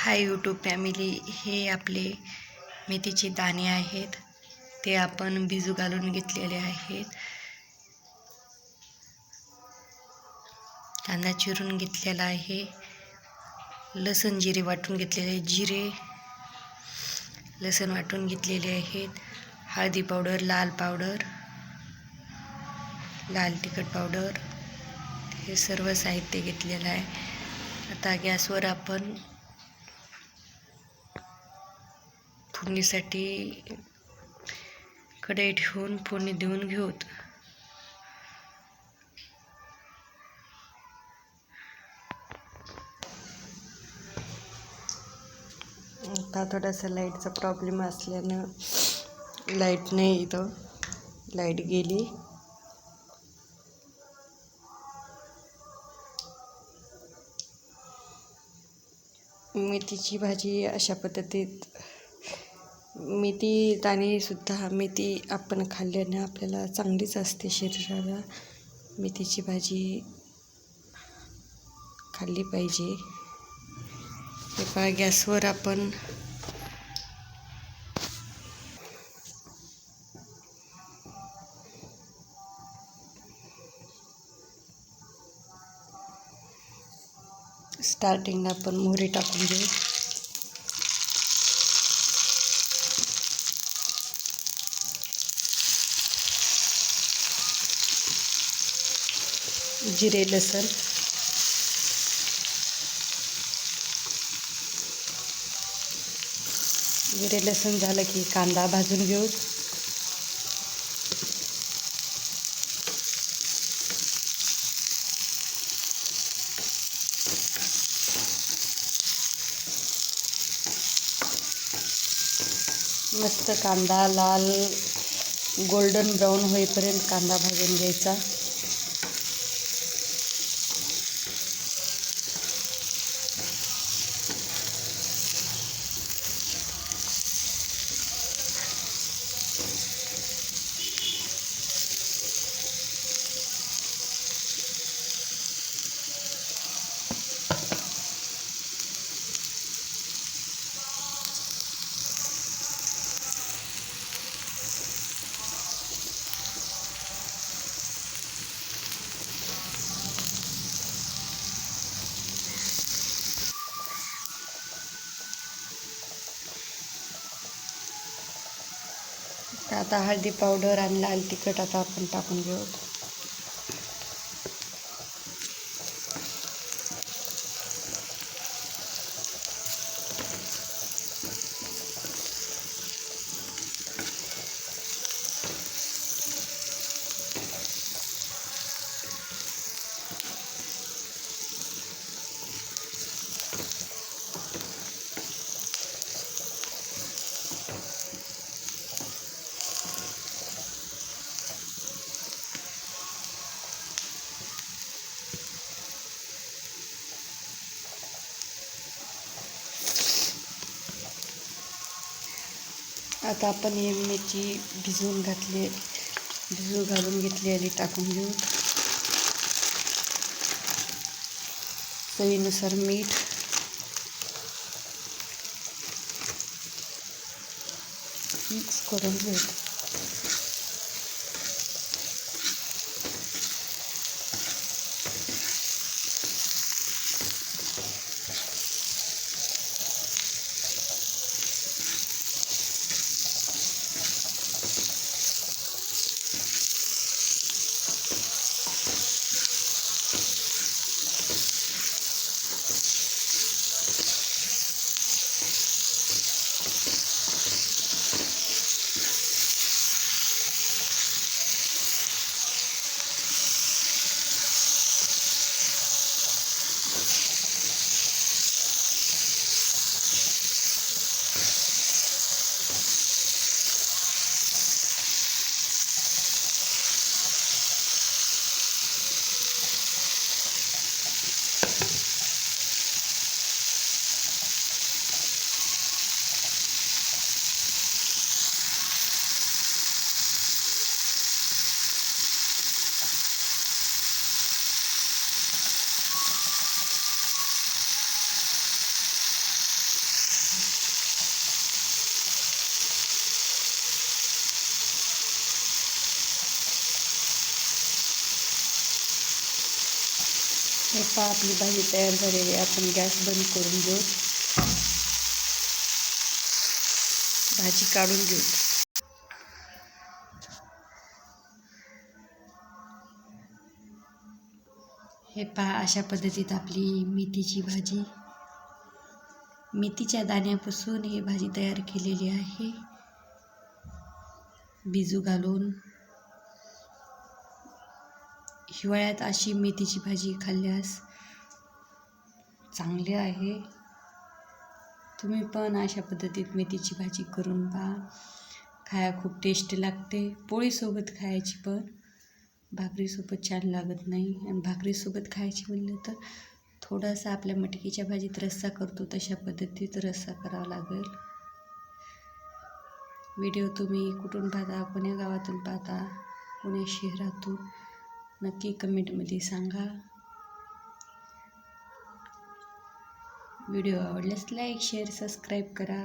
Hi YouTube family हे आपले मेथीचे दाणे आहेत. ते आपण भिजू घालून घेतलेले आहेत. कांदा चिरून घेतलेला आहे. लसण जिरे वाटून घेतलेले जिरे लसण वाटून घेतलेले आहेत. हळदी पावडर लाल पावडर लाल तिखट पावडर हे सर्व साहित्य घेतलेलं आहे. आता गॅसवर आपण फोडणीसाठी कढई ठेवून फोडणी देऊन घेऊत. आता थोडासा लाईटचा प्रॉब्लेम असल्यानं लाइट नाही इथं. लाइट गेली. मेथीची भाजी अशा पद्धतीत मेथी दाणेसुद्धा मेथी आपण खाल्ल्याने आपल्याला चांगलीच असते शरीराला. मेथीची भाजी खाल्ली पाहिजे. एका गॅसवर आपण स्टार्टिंगला आपण मोहरी टाकून घेऊ जिरे लसूण. जिरे लसूण झालं की कांदा भाजून घेऊ. मस्त कांदा लाल गोल्डन ब्राऊन होईपर्यंत कांदा भाजून घ्यायचा. आता हळदी पावडर आणि लाल तिखट आता आपण टाकून घेऊ. आता आपण ही मेथी भिजवून घातली भिजू घालून घेतलेली टाकून घेऊ. चवीनुसार मीठ. मिक्स करून घेऊ. पहा आपली भाजी तयार झालेली आहे. आपण गॅस बंद करून घेऊ. भाजी काढून घेऊ. हे पहा अशा पद्धतीत आपली मेथीची भाजी. मेथीच्या दाण्यापासून ही भाजी तयार केलेली आहे. बिजू घालून. हिवाळ्यात अशी मेथीची भाजी खाल्ल्यास चांगली आहे. तुम्ही पण अशा पद्धतीत मेथीची भाजी करून पहा. खाया खूप टेस्ट लागते. पोळीसोबत खायची पण. भाकरीसोबत छान लागत नाही. आणि भाकरीसोबत खायची म्हणलं तर थोडासा आपल्या मटकीच्या भाजीत रस्सा करतो तशा पद्धतीत रस्सा करावा लागेल. व्हिडिओ तुम्ही कुठून पाहता? कोण्या गावातून पाहता? कोण्या शहरातून? नक्की कमेंटमध्ये सांगा. व्हिडिओ आवडल्यास लाईक शेअर सबस्क्राईब करा.